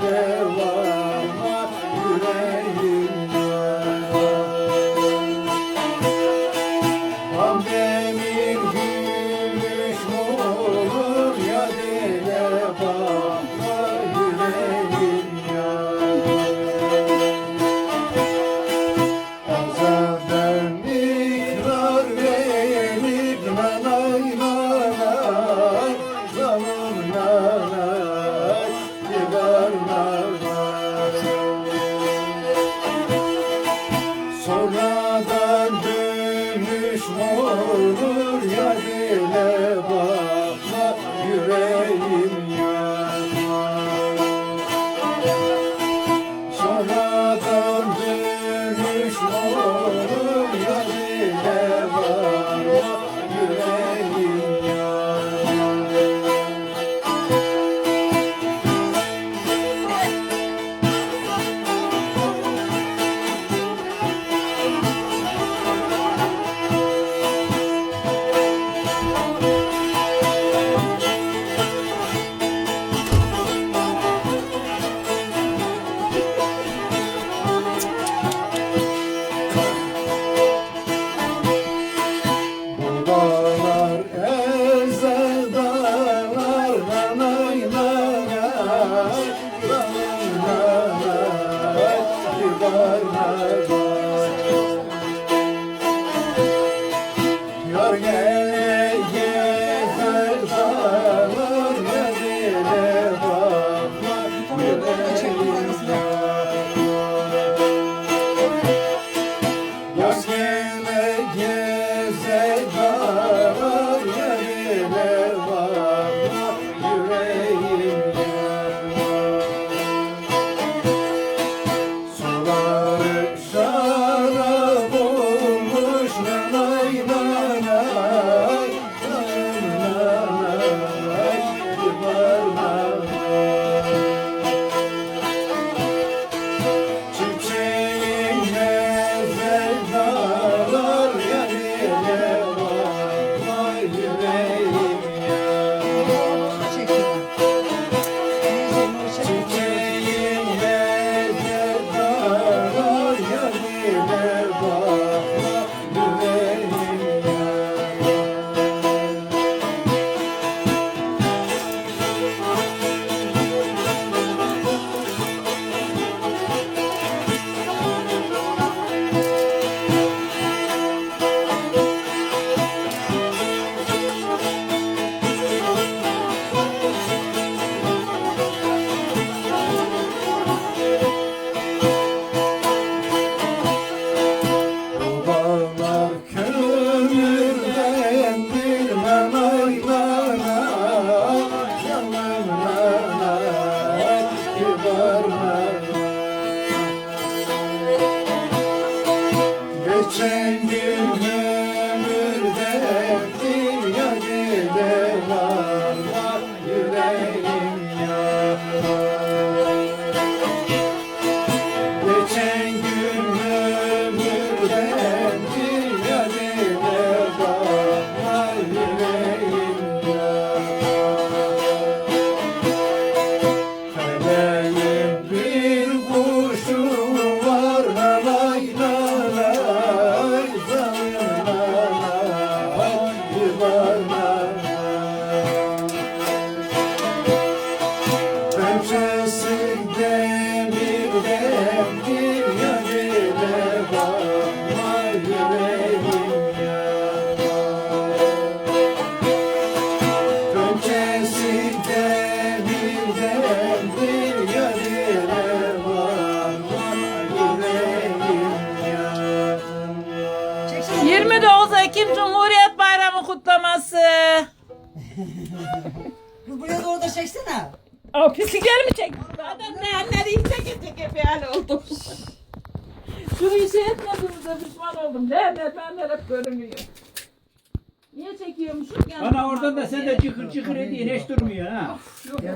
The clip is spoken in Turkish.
Savior. Yıkar Yanlarına yuvarlara Geçen yanar 29 Ekim Cumhuriyet kutlaması. Kız buraya doğru da çeksene. O pislikleri mi çek? Adam neyenleri hiç çekecek hep hal oldum. Şunu işe etmediğimizde pişman oldum. Neyenler benler hep görünüyor. Niye çekiyormuşum? Ana oradan da sen de çıkır çıkır ediyorsun hiç durmuyor ha.